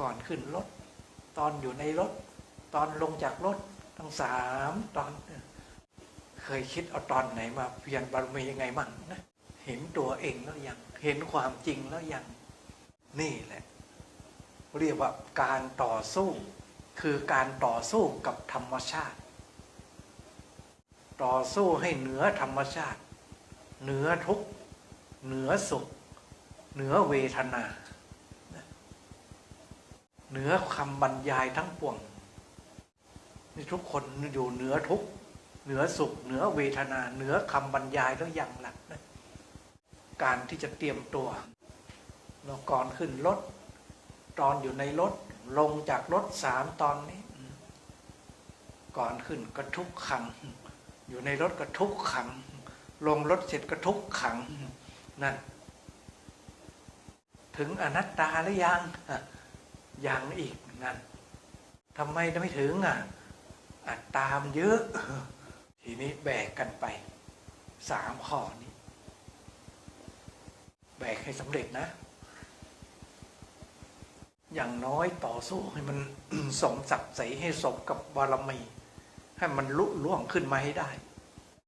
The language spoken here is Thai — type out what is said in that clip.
ก่อนขึ้นรถ ตอนอยู่ในรถ ตอนลงจากรถทั้งสามตอน เคยคิดเอาตอนไหนมาเพียรบารมียังไงมั่งนะเห็นตัวเองแล้วยังเห็นความจริงแล้วยังนี่แหละ เรียกว่าการต่อสู้คือการต่อสู้กับธรรมชาติ ต่อสู้ให้เหนือธรรมชาติ เหนือทุกข์เหนือสุข เหนือเวทนา เหนือคำบรรยายทั้งปวงนี่ทุกคนอยู่เหนือทุกเหนือสุข เหนือเวทนา เหนือคำบรรยายแล้วยังหลักนะการที่จะเตรียมตัวเราก่อนขึ้นรถ ตอนอยู่ในรถ ลงจากรถสามตอนนี้ ก่อนขึ้นก็ทุกขัง อยู่ในรถก็ทุกขัง ลงรถเสร็จก็ทุกขังนั่นถึงอนัตตาหรือยังอะ ยังอีกนั่นทำไมไม่ถึงอะอัตตามเยอะ ทีนี้แบกกันไปสามข้อนี้ แบกให้สำเร็จนะ อย่างน้อยต่อสู้ให้มันสมศักดิ์ศรีให้สมกับบารมี ให้มันลุล่วงขึ้นมาให้ได้